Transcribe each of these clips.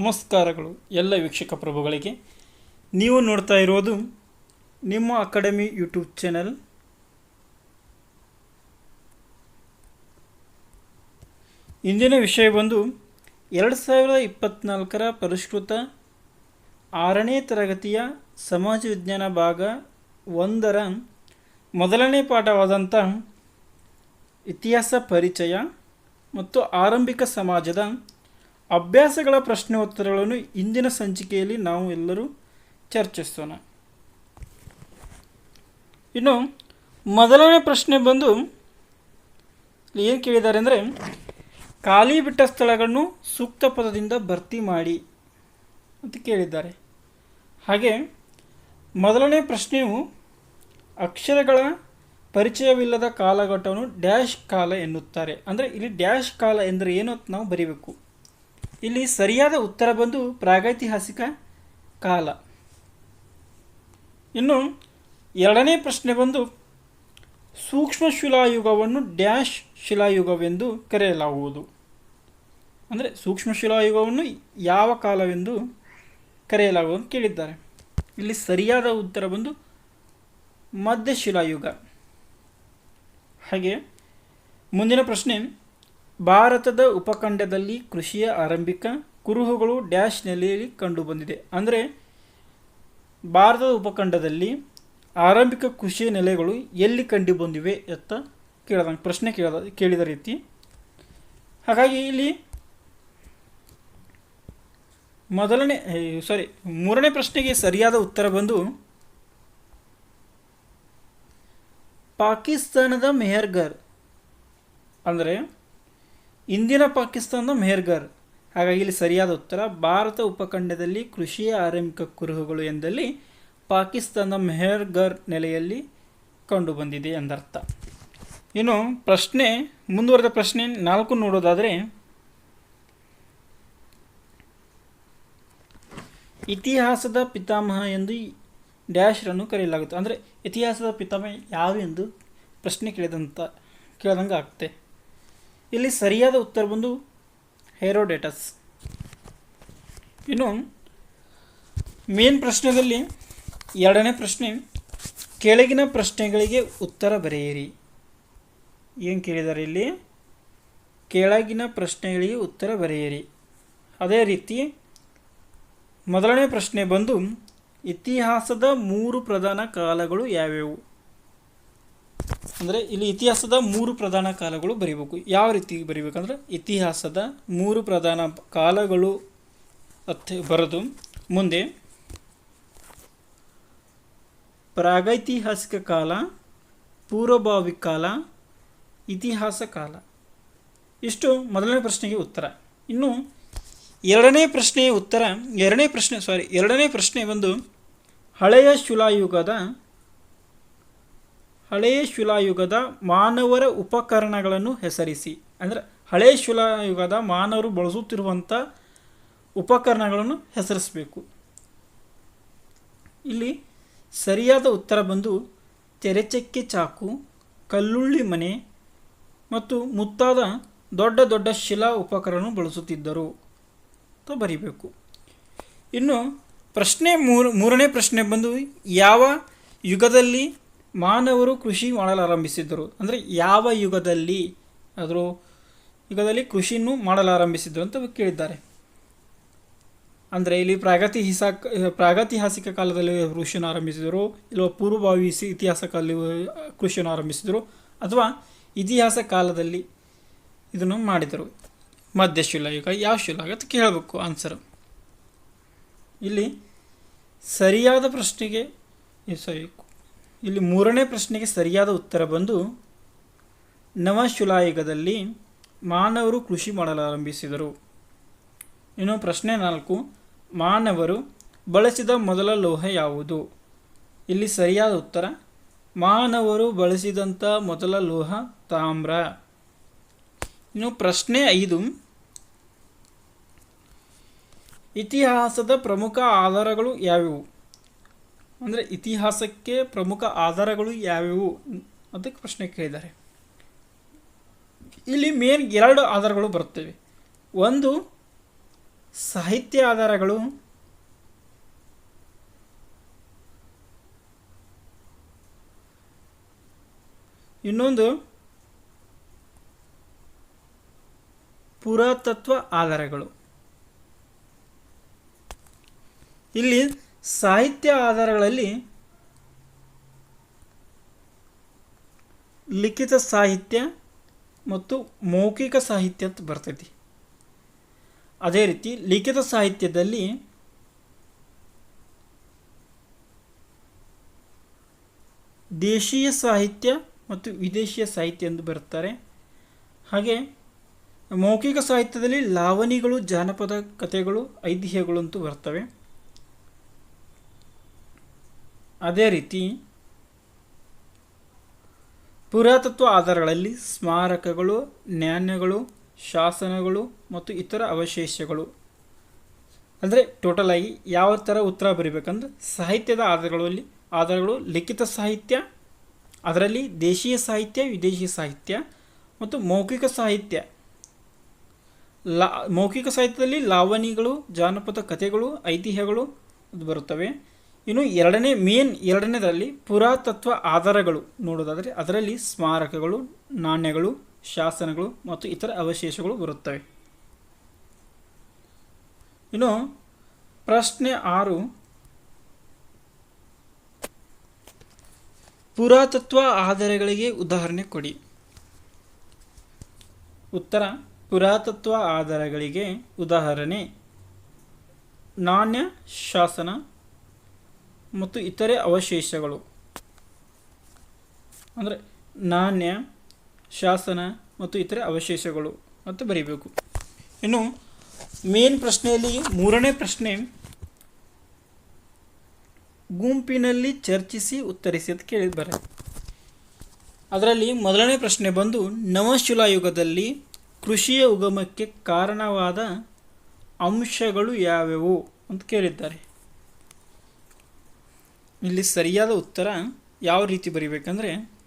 ನಮಸ್ಕಾರಗಳು ಎಲ್ಲ ವೀಕ್ಷಕ ಪ್ರಭುಗಳಿಗೆ. ನೀವು ನೋಡ್ತಾ ಇರೋದು ನಿಮ್ಮ ಅಕಾಡೆಮಿ ಯೂಟ್ಯೂಬ್ ಚಾನೆಲ್. ಇಂದಿನ ವಿಷಯ ಬಂದು ಎರಡು ಸಾವಿರದ ಇಪ್ಪತ್ತ್ನಾಲ್ಕರ ಪರಿಷ್ಕೃತ ಆರನೇ ತರಗತಿಯ ಸಮಾಜ ವಿಜ್ಞಾನ ಭಾಗ ಒಂದರ ಮೊದಲನೇ ಪಾಠವಾದಂಥ ಇತಿಹಾಸ ಪರಿಚಯ ಮತ್ತು ಆರಂಭಿಕ ಸಮಾಜದ ಅಭ್ಯಾಸಗಳ ಪ್ರಶ್ನೆ ಉತ್ತರಗಳನ್ನು ಇಂದಿನ ಸಂಚಿಕೆಯಲ್ಲಿ ನಾವು ಎಲ್ಲರೂ ಚರ್ಚಿಸೋಣ. ಇನ್ನು ಮೊದಲನೇ ಪ್ರಶ್ನೆ ಬಂದು ಏನು ಕೇಳಿದ್ದಾರೆ ಅಂದರೆ, ಖಾಲಿ ಬಿಟ್ಟ ಸ್ಥಳಗಳನ್ನು ಸೂಕ್ತ ಪದದಿಂದ ಭರ್ತಿ ಮಾಡಿ ಅಂತ ಕೇಳಿದ್ದಾರೆ. ಹಾಗೆ ಮೊದಲನೇ ಪ್ರಶ್ನೆಯು, ಅಕ್ಷರಗಳ ಪರಿಚಯವಿಲ್ಲದ ಕಾಲಘಟ್ಟವನ್ನು ಡ್ಯಾಶ್ ಕಾಲ ಎನ್ನುತ್ತಾರೆ. ಅಂದರೆ ಇಲ್ಲಿ ಡ್ಯಾಶ್ ಕಾಲ ಎಂದರೆ ಏನು ಅಂತ ನಾವು ಬರೀಬೇಕು. ಇಲ್ಲಿ ಸರಿಯಾದ ಉತ್ತರ ಬಂದು ಪ್ರಾಗೈತಿಹಾಸಿಕ ಕಾಲ. ಇನ್ನು ಎರಡನೇ ಪ್ರಶ್ನೆ ಬಂದು ಸೂಕ್ಷ್ಮ ಶಿಲಾಯುಗವನ್ನು ಡ್ಯಾಶ್ ಶಿಲಾಯುಗವೆಂದು ಕರೆಯಲಾಗುವುದು. ಅಂದರೆ ಸೂಕ್ಷ್ಮ ಶಿಲಾಯುಗವನ್ನು ಯಾವ ಕಾಲವೆಂದು ಕರೆಯಲಾಗುವುದು ಕೇಳಿದ್ದಾರೆ. ಇಲ್ಲಿ ಸರಿಯಾದ ಉತ್ತರ ಬಂದು ಮಧ್ಯಶಿಲಾಯುಗ. ಹಾಗೆ ಮುಂದಿನ ಪ್ರಶ್ನೆ ಭಾರತದ ಉಪಖಂಡದಲ್ಲಿ ಕೃಷಿಯ ಆರಂಭಿಕ ಕುರುಹುಗಳು ಡ್ಯಾಶ್ ನೆಲೆಯಲ್ಲಿ ಕಂಡುಬಂದಿದೆ. ಅಂದರೆ ಭಾರತದ ಉಪಖಂಡದಲ್ಲಿ ಆರಂಭಿಕ ಕೃಷಿಯ ನೆಲೆಗಳು ಎಲ್ಲಿ ಕಂಡುಬಂದಿವೆ ಅಂತ ಕೇಳಿದಂಗೆ ಪ್ರಶ್ನೆ ಕೇಳಿದ ಕೇಳಿದ ರೀತಿ. ಹಾಗಾಗಿ ಇಲ್ಲಿ ಮೊದಲನೇ ಸಾರಿ ಮೂರನೇ ಪ್ರಶ್ನೆಗೆ ಸರಿಯಾದ ಉತ್ತರ ಬಂದು, ಪಾಕಿಸ್ತಾನದ ಮೆಹರ್ಗರ್ ಅಂದರೆ ಇಂದಿನ ಪಾಕಿಸ್ತಾನದ ಮೆಹರ್ಗರ್ ಹಾಗಾಗಿ ಇಲ್ಲಿ ಸರಿಯಾದ ಉತ್ತರ, ಭಾರತ ಉಪಖಂಡದಲ್ಲಿ ಕೃಷಿಯ ಆರಂಭಿಕ ಕುರುಹುಗಳು ಎಂದಲ್ಲಿ ಪಾಕಿಸ್ತಾನದ ಮೆಹರ್ಗರ್ ನೆಲೆಯಲ್ಲಿ ಕಂಡುಬಂದಿದೆ ಎಂದರ್ಥ. ಇನ್ನು ಪ್ರಶ್ನೆ, ಮುಂದುವರೆದ ಪ್ರಶ್ನೆ ನಾಲ್ಕು ನೋಡೋದಾದರೆ, ಇತಿಹಾಸದ ಪಿತಾಮಹ ಎಂದು ಡ್ಯಾಶ್ರನ್ನು ಕರೆಯಲಾಗುತ್ತೆ ಅಂದರೆ ಇತಿಹಾಸದ ಪಿತಾಮಹ ಯಾರು ಎಂದು ಪ್ರಶ್ನೆ ಕೇಳಿದಂಥ ಕೇಳಿದಂಗೆ ಆಗ್ತೆ ಇಲ್ಲಿ ಸರಿಯಾದ ಉತ್ತರ ಬಂದು ಹೇರೋಡೇಟಸ್ ಇನ್ನು ಮೇನ್ ಪ್ರಶ್ನೆಯಲ್ಲಿ ಎರಡನೇ ಪ್ರಶ್ನೆ, ಕೆಳಗಿನ ಪ್ರಶ್ನೆಗಳಿಗೆ ಉತ್ತರ ಬರೆಯಿರಿ. ಏನು ಕೇಳಿದ್ದಾರೆ ಇಲ್ಲಿ? ಕೆಳಗಿನ ಪ್ರಶ್ನೆಗಳಿಗೆ ಉತ್ತರ ಬರೆಯಿರಿ. ಅದೇ ರೀತಿ ಮೊದಲನೇ ಪ್ರಶ್ನೆ ಬಂದು ಇತಿಹಾಸದ ಮೂರು ಪ್ರಧಾನ ಕಾಲಗಳು ಯಾವ್ಯಾವು? ಅಂದರೆ ಇಲ್ಲಿ ಇತಿಹಾಸದ ಮೂರು ಪ್ರಧಾನ ಕಾಲಗಳು ಬರೀಬೇಕು. ಯಾವ ರೀತಿ ಬರೀಬೇಕಂದ್ರೆ ಇತಿಹಾಸದ ಮೂರು ಪ್ರಧಾನ ಕಾಲಗಳು ಅತ್ ಬರೆದು ಮುಂದೆ ಪ್ರಾಗೈತಿಹಾಸಿಕ ಕಾಲ, ಪೂರ್ವಭಾವಿ ಕಾಲ, ಇತಿಹಾಸ ಕಾಲ. ಇಷ್ಟು ಮೊದಲನೇ ಪ್ರಶ್ನೆಗೆ ಉತ್ತರ. ಇನ್ನು ಎರಡನೇ ಪ್ರಶ್ನೆಯ ಉತ್ತರ, ಎರಡನೇ ಪ್ರಶ್ನೆ ಸಾರಿ ಎರಡನೇ ಪ್ರಶ್ನೆ ಒಂದು ಹಳೆಯ ಶಿಲಾಯುಗದ ಹಳೆಯ ಶಿಲಾಯುಗದ ಮಾನವರ ಉಪಕರಣಗಳನ್ನು ಹೆಸರಿಸಿ. ಅಂದರೆ ಹಳೆಯ ಶಿಲಾಯುಗದ ಮಾನವರು ಬಳಸುತ್ತಿರುವಂಥ ಉಪಕರಣಗಳನ್ನು ಹೆಸರಿಸಬೇಕು. ಇಲ್ಲಿ ಸರಿಯಾದ ಉತ್ತರ ಬಂದು ತೆರೆಚಕ್ಕೆ ಚಾಕು, ಕಲ್ಲುಳ್ಳಿ ಮನೆ ಮತ್ತು ಮುತ್ತಾದ ದೊಡ್ಡ ದೊಡ್ಡ ಶಿಲಾ ಉಪಕರಣ ಬಳಸುತ್ತಿದ್ದರು ಅಂತ ಬರಿಬೇಕು. ಇನ್ನು ಪ್ರಶ್ನೆ ಮೂರು, ಮೂರನೇ ಪ್ರಶ್ನೆ ಬಂದು ಯಾವ ಯುಗದಲ್ಲಿ ಮಾನವರು ಕೃಷಿ ಮಾಡಲು ಆರಂಭಿಸಿದ್ದರು. ಅಂದರೆ ಯಾವ ಯುಗದಲ್ಲಿ ಅದರ ಯುಗದಲ್ಲಿ ಕೃಷಿಯನ್ನು ಮಾಡಲು ಆರಂಭಿಸಿದ್ರು ಅಂತ ಕೇಳಿದ್ದಾರೆ. ಅಂದರೆ ಇಲ್ಲಿ ಪ್ರಾಗತಿಹಿಸ ಪ್ರಾಗತಿಹಾಸಿಕ ಕಾಲದಲ್ಲಿ ಕೃಷಿಯನ್ನು ಆರಂಭಿಸಿದರು ಇಲ್ಲ ಪೂರ್ವಭಾವಿ ಇತಿಹಾಸ ಕಾಲ ಕೃಷಿಯನ್ನು ಆರಂಭಿಸಿದರು, ಅಥವಾ ಇತಿಹಾಸ ಕಾಲದಲ್ಲಿ ಇದನ್ನು ಮಾಡಿದರು. ಮಧ್ಯಶಿಲಾಯುಗ ಯಾವ ಶಿಲಾಯುಗ ಅಂತ ಕೇಳಬೇಕು ಆನ್ಸರ್ ಇಲ್ಲಿ ಸರಿಯಾದ ಪ್ರಶ್ನೆಗೆ ಸಾರಿ ಇಲ್ಲಿ ಮೂರನೇ ಪ್ರಶ್ನೆಗೆ ಸರಿಯಾದ ಉತ್ತರ ಬಂದು, ನವಶಿಲಾಯುಗದಲ್ಲಿ ಮಾನವರು ಕೃಷಿ ಮಾಡಲು ಆರಂಭಿಸಿದರು ಇನ್ನು ಪ್ರಶ್ನೆ ನಾಲ್ಕು, ಮಾನವರು ಬಳಸಿದ ಮೊದಲ ಲೋಹ ಯಾವುದು? ಇಲ್ಲಿ ಸರಿಯಾದ ಉತ್ತರ, ಮಾನವರು ಬಳಸಿದಂಥ ಮೊದಲ ಲೋಹ ತಾಮ್ರ. ಇನ್ನು ಪ್ರಶ್ನೆ ಐದು, ಇತಿಹಾಸದ ಪ್ರಮುಖ ಆಧಾರಗಳು ಯಾವ್ಯಾವು? ಅಂದರೆ ಇತಿಹಾಸಕ್ಕೆ ಪ್ರಮುಖ ಆಧಾರಗಳು ಯಾವ್ಯಾವು ಅದಕ್ಕೆ ಪ್ರಶ್ನೆ ಕೇಳಿದ್ದಾರೆ. ಇಲ್ಲಿ ಮೇನ್ ಎರಡು ಆಧಾರಗಳು ಬರುತ್ತವೆ. ಒಂದು ಸಾಹಿತ್ಯ ಆಧಾರಗಳು, ಇನ್ನೊಂದು ಪುರಾತತ್ವ ಆಧಾರಗಳು. ಇಲ್ಲಿ ಸಾಹಿತ್ಯ ಆಧಾರಗಳಲ್ಲಿ ಲಿಖಿತ ಸಾಹಿತ್ಯ ಮತ್ತು ಮೌಖಿಕ ಸಾಹಿತ್ಯ ಅಂತ ಬರ್ತೈತಿ. ಅದೇ ರೀತಿ ಲಿಖಿತ ಸಾಹಿತ್ಯದಲ್ಲಿ ದೇಶೀಯ ಸಾಹಿತ್ಯ ಮತ್ತು ವಿದೇಶೀಯ ಸಾಹಿತ್ಯ ಎಂದು ಬರುತ್ತಾರೆ. ಹಾಗೆ ಮೌಖಿಕ ಸಾಹಿತ್ಯದಲ್ಲಿ ಲಾವಣಿಗಳು, ಜಾನಪದ ಕಥೆಗಳು, ಐತಿಹ್ಯಗಳು ಅಂತೂ ಬರ್ತವೆ. ಅದೇ ರೀತಿ ಪುರಾತತ್ವ ಆಧಾರಗಳಲ್ಲಿ ಸ್ಮಾರಕಗಳು ನಾಣ್ಯಗಳು ಶಾಸನಗಳು ಮತ್ತು ಇತರ ಅವಶೇಷಗಳು. ಅಂದರೆ ಟೋಟಲ್ ಆಗಿ ಯಾವ ಥರ ಉತ್ತರ ಬರೀಬೇಕಂದ್ರೆ ಸಾಹಿತ್ಯದ ಆಧಾರಗಳಲ್ಲಿ, ಆಧಾರಗಳು ಲಿಖಿತ ಸಾಹಿತ್ಯ, ಅದರಲ್ಲಿ ದೇಶೀಯ ಸಾಹಿತ್ಯ ವಿದೇಶಿ ಸಾಹಿತ್ಯ ಮತ್ತು ಮೌಖಿಕ ಸಾಹಿತ್ಯ. ಲಾ, ಮೌಖಿಕ ಸಾಹಿತ್ಯದಲ್ಲಿ ಲಾವಣಿಗಳು, ಜಾನಪದ ಕಥೆಗಳು, ಐತಿಹ್ಯಗಳು ಬರುತ್ತವೆ. ಇನ್ನು ಎರಡನೇ ಮೇನ್ ಎರಡನೇದರಲ್ಲಿ ಪುರಾತತ್ವ ಆಧಾರಗಳು ನೋಡೋದಾದರೆ ಅದರಲ್ಲಿ ಸ್ಮಾರಕಗಳು, ನಾಣ್ಯಗಳು, ಶಾಸನಗಳು ಮತ್ತು ಇತರ ಅವಶೇಷಗಳು ಬರುತ್ತವೆ. ಇನ್ನು ಪ್ರಶ್ನೆ ಆರು. ಪುರಾತತ್ವ ಆಧಾರಗಳಿಗೆ ಉದಾಹರಣೆ ಕೊಡಿ. ಉತ್ತರ, ಪುರಾತತ್ವ ಆಧಾರಗಳಿಗೆ ಉದಾಹರಣೆ. ನಾಣ್ಯ, ಶಾಸನ ಮತ್ತು ಇತರೆ ಅವಶೇಷಗಳು. ಅಂದರೆ ನಾಣ್ಯ, ಶಾಸನ ಮತ್ತು ಇತರೆ ಅವಶೇಷಗಳು ಮತ್ತು ಬರೀಬೇಕು. ಇನ್ನು ಮೇನ್ ಪ್ರಶ್ನೆಯಲ್ಲಿ ಮೂರನೇ ಪ್ರಶ್ನೆ, ಗುಂಪಿನಲ್ಲಿ ಚರ್ಚಿಸಿ ಉತ್ತರಿಸಿ ಅಂತ ಕೇಳಿದ್ದಾರೆ ಅದರಲ್ಲಿ ಮೊದಲನೇ ಪ್ರಶ್ನೆ ಬಂದು, ನವಶಿಲಾಯುಗದಲ್ಲಿ ಕೃಷಿಯ ಉಗಮಕ್ಕೆ ಕಾರಣವಾದ ಅಂಶಗಳು ಯಾವ್ಯಾವು ಅಂತ ಕೇಳಿದ್ದಾರೆ. ಇಲ್ಲಿ ಸರಿಯಾದ ಉತ್ತರ ಯಾವ ರೀತಿ ಬರಿಬೇಕಂದ್ರೆ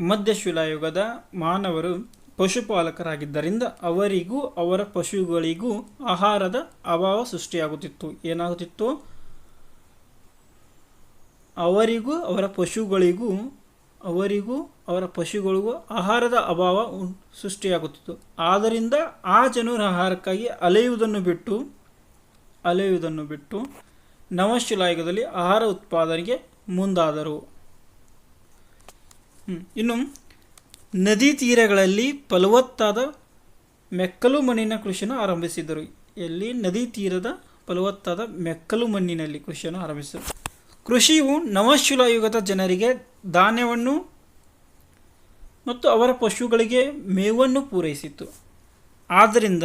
ಮಧ್ಯಶಿಲಾಯುಗದ ಮಾನವರು ಪಶುಪಾಲಕರಾಗಿದ್ದರಿಂದ ಅವರಿಗೂ ಅವರ ಪಶುಗಳಿಗೂ ಆಹಾರದ ಅಭಾವ ಸೃಷ್ಟಿಯಾಗುತ್ತಿತ್ತು. ಏನಾಗುತ್ತಿತ್ತು? ಅವರಿಗೂ ಅವರ ಪಶುಗಳಿಗೂ ಅವರಿಗೂ, ಅವರ ಪಶುಗಳಿಗೂ ಆಹಾರದ ಅಭಾವ ಸೃಷ್ಟಿಯಾಗುತ್ತಿತ್ತು. ಆದ್ದರಿಂದ ಆ ಜನರ ಆಹಾರಕ್ಕಾಗಿ ಅಲೆಯುವುದನ್ನು ಬಿಟ್ಟು ಅಲೆಯುವುದನ್ನು ಬಿಟ್ಟು ನವಶಿಲಾಯುಗದಲ್ಲಿ ಆಹಾರ ಉತ್ಪಾದನೆಗೆ ಮುಂದಾದರು. ಇನ್ನು ನದಿ ತೀರಗಳಲ್ಲಿ ಫಲವತ್ತಾದ ಮೆಕ್ಕಲು ಮಣ್ಣಿನ ಕೃಷಿಯನ್ನು ಆರಂಭಿಸಿದರು. ಎಲ್ಲಿ? ನದಿ ತೀರದ ಫಲವತ್ತಾದ ಮೆಕ್ಕಲು ಮಣ್ಣಿನಲ್ಲಿ ಕೃಷಿಯನ್ನು ಆರಂಭಿಸಿದರು. ಕೃಷಿಯು ನವಶಿಲಾಯುಗದ ಜನರಿಗೆ ಧಾನ್ಯವನ್ನು ಮತ್ತು ಅವರ ಪಶುಗಳಿಗೆ ಮೇವನ್ನು ಪೂರೈಸಿತು. ಆದ್ದರಿಂದ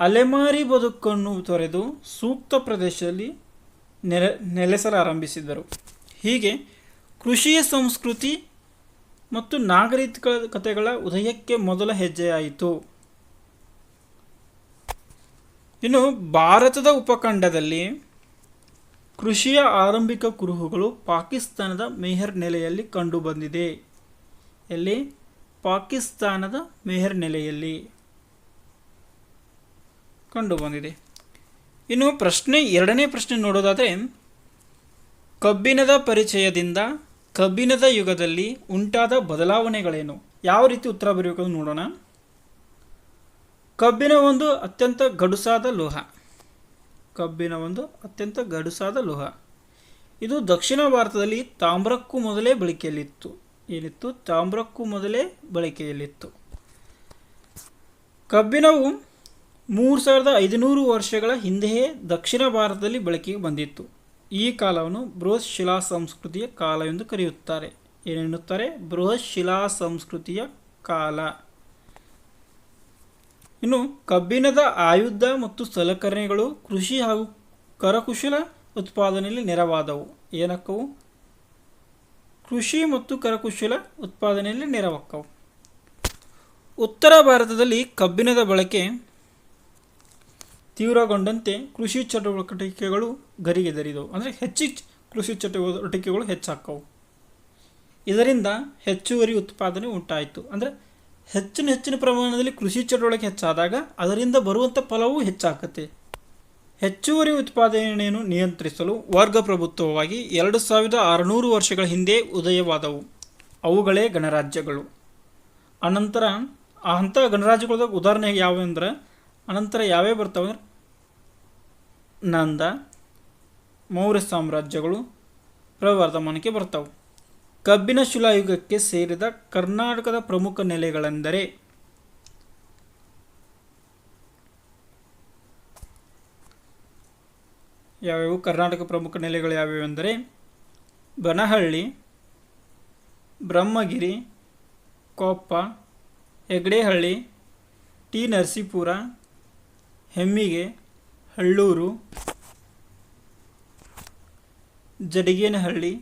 ಅಲೆಮಾರಿ ಬದುಕನ್ನು ತೊರೆದು ಸೂಕ್ತ ಪ್ರದೇಶದಲ್ಲಿ ನೆಲೆ, ನೆಲೆಸಲಾರಂಭಿಸಿದರು. ಹೀಗೆ ಕೃಷಿಯ ಸಂಸ್ಕೃತಿ ಮತ್ತು ನಾಗರಿಕತೆಗಳ ಉದಯಕ್ಕೆ ಮೊದಲ ಹೆಜ್ಜೆಯಾಯಿತು. ಇನ್ನು ಭಾರತದ ಉಪಖಂಡದಲ್ಲಿ ಕೃಷಿಯ ಆರಂಭಿಕ ಕುರುಹುಗಳು ಪಾಕಿಸ್ತಾನದ ಮೆಹರ್ ನೆಲೆಯಲ್ಲಿ ಕಂಡುಬಂದಿದೆ. ಎಲ್ಲಿ? ಪಾಕಿಸ್ತಾನದ ಮೆಹರ್ ನೆಲೆಯಲ್ಲಿ ಕಂಡುಬಂದಿದೆ. ಇನ್ನು ಪ್ರಶ್ನೆ, ಎರಡನೇ ಪ್ರಶ್ನೆ ನೋಡೋದಾದರೆ ಕಬ್ಬಿನದ ಪರಿಚಯದಿಂದ ಕಬ್ಬಿಣದ ಯುಗದಲ್ಲಿ ಉಂಟಾದ ಬದಲಾವಣೆಗಳೇನು? ಯಾವ ರೀತಿ ಉತ್ತರ ಬರೆಯಬೇಕು ನೋಡೋಣ. ಕಬ್ಬಿನ ಒಂದು ಅತ್ಯಂತ ಗಡುಸಾದ ಲೋಹ. ಕಬ್ಬಿಣ ಒಂದು ಅತ್ಯಂತ ಗಡುಸಾದ ಲೋಹ. ಇದು ದಕ್ಷಿಣ ಭಾರತದಲ್ಲಿ ತಾಮ್ರಕ್ಕೂ ಮೊದಲೇ ಬಳಕೆಯಲ್ಲಿತ್ತು. ಏನಿತ್ತು? ತಾಮ್ರಕ್ಕೂ ಮೊದಲೇ ಬಳಕೆಯಲ್ಲಿತ್ತು. ಕಬ್ಬಿನವು ಮೂರು ಸಾವಿರದ ಐದುನೂರು ವರ್ಷಗಳ ಹಿಂದೆಯೇ ದಕ್ಷಿಣ ಭಾರತದಲ್ಲಿ ಬಳಕೆಗೆ ಬಂದಿತ್ತು. ಈ ಕಾಲವನ್ನು ಬೃಹತ್ ಶಿಲಾ ಸಂಸ್ಕೃತಿಯ ಕಾಲ ಎಂದು ಕರೆಯುತ್ತಾರೆ. ಏನೆನ್ನುತ್ತಾರೆ? ಬೃಹತ್ ಶಿಲಾ ಸಂಸ್ಕೃತಿಯ ಕಾಲ. ಇನ್ನು ಕಬ್ಬಿಣದ ಆಯುಧ ಮತ್ತು ಸಲಕರಣೆಗಳು ಕೃಷಿ ಹಾಗೂ ಕರಕುಶಲ ಉತ್ಪಾದನೆಯಲ್ಲಿ ನೆರವಾದವು. ಏನಕ್ಕವು? ಕೃಷಿ ಮತ್ತು ಕರಕುಶಲ ಉತ್ಪಾದನೆಯಲ್ಲಿ ನೆರವಕ್ಕವು. ಉತ್ತರ ಭಾರತದಲ್ಲಿ ಕಬ್ಬಿಣದ ಬಳಕೆ ತೀವ್ರಗೊಂಡಂತೆ ಕೃಷಿ ಚಟುವಟಿಕೆಗಳು ಗರಿಗೆದರಿದವು ಅಂದರೆ ಹೆಚ್ಚಿ ಕೃಷಿ ಚಟುವಟಿಕೆಗಳು ಹೆಚ್ಚಾಕ್ಕವು. ಇದರಿಂದ ಹೆಚ್ಚುವರಿ ಉತ್ಪಾದನೆ ಉಂಟಾಯಿತು. ಅಂದರೆ ಹೆಚ್ಚಿನ ಹೆಚ್ಚಿನ ಪ್ರಮಾಣದಲ್ಲಿ ಕೃಷಿ ಚಟುವಟಿಕೆ ಹೆಚ್ಚಾದಾಗ ಅದರಿಂದ ಬರುವಂಥ ಫಲವೂ ಹೆಚ್ಚಾಗತ್ತೆ. ಹೆಚ್ಚುವರಿ ಉತ್ಪಾದನೆಯನ್ನು ನಿಯಂತ್ರಿಸಲು ವರ್ಗ ಪ್ರಭುತ್ವವಾಗಿ ಎರಡು ಸಾವಿರದ ಆರುನೂರು ವರ್ಷಗಳ ಹಿಂದೆ ಉದಯವಾದವು. ಅವುಗಳೇ ಗಣರಾಜ್ಯಗಳು. ಅನಂತರ ಆ ಅಂಥ ಗಣರಾಜ್ಯಗಳದಾಗ ಉದಾಹರಣೆ ಯಾವಂದ್ರೆ, ಅನಂತರ ಯಾವ್ಯಾವ ಬರ್ತಾವೆ ನಂದ, ಮೌರ್ಯ ಸಾಮ್ರಾಜ್ಯಗಳು ಪ್ರವರ್ಧಮಾನಕ್ಕೆ ಬರ್ತಾವೆ. ಕಬ್ಬಿನ ಶಿಲಾಯುಗಕ್ಕೆ ಸೇರಿದ ಕರ್ನಾಟಕದ ಪ್ರಮುಖ ನೆಲೆಗಳೆಂದರೆ ಯಾವ್ಯಾವು? ಕರ್ನಾಟಕ ಪ್ರಮುಖ ನೆಲೆಗಳು ಯಾವ್ಯಾವು ಅಂದರೆ ಬನಹಳ್ಳಿ, ಬ್ರಹ್ಮಗಿರಿ, ಕೊಪ್ಪ, ಹೆಗ್ಡೆಹಳ್ಳಿ, ಟಿ ನರಸೀಪುರ, ಹೆಮ್ಮಿಗೆ, ಹಳ್ಳೂರು, ಜಡಿಗೇನಹಳ್ಳಿ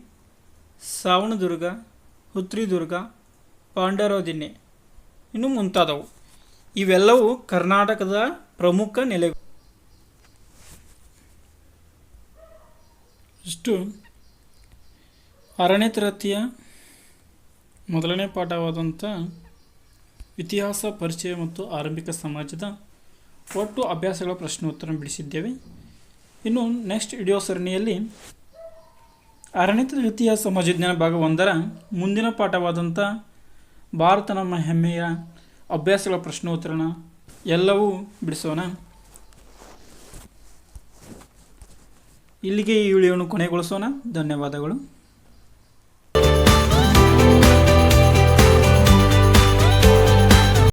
ಸಾವಣದುರ್ಗ ಹುತ್ರಿದುರ್ಗ ಪಾಂಡರೋದಿನ್ನೆ ಇನ್ನು ಮುಂತಾದವು. ಇವೆಲ್ಲವೂ ಕರ್ನಾಟಕದ ಪ್ರಮುಖ ನೆಲೆಗಳು ಇಷ್ಟು ಆರನೇ ತರಗತಿಯ ಮೊದಲನೇ ಪಾಠವಾದಂಥ ಇತಿಹಾಸ, ಪರಿಚಯ ಮತ್ತು ಆರಂಭಿಕ ಸಮಾಜದ ಒಟ್ಟು ಅಭ್ಯಾಸಗಳ ಪ್ರಶ್ನೋತ್ತರ ಬಿಡಿಸಿದ್ದೇವೆ. ಇನ್ನು ನೆಕ್ಸ್ಟ್ ವಿಡಿಯೋ ಸರಣಿಯಲ್ಲಿ ಆರನೇ ತರಗತಿಯ ಸಮಾಜ ವಿಜ್ಞಾನ ಭಾಗ ಒಂದರ ಮುಂದಿನ ಪಾಠವಾದಂಥ ಭಾರತ ನಮ್ಮ ಹೆಮ್ಮೆಯ ಅಭ್ಯಾಸಗಳ ಪ್ರಶ್ನೋತ್ತರಣ ಎಲ್ಲವೂ ಬಿಡಿಸೋಣ. ಇಲ್ಲಿಗೆ ಈ ವಿಡಿಯೋವನ್ನು ಕೊನೆಗೊಳಿಸೋಣ. ಧನ್ಯವಾದಗಳು.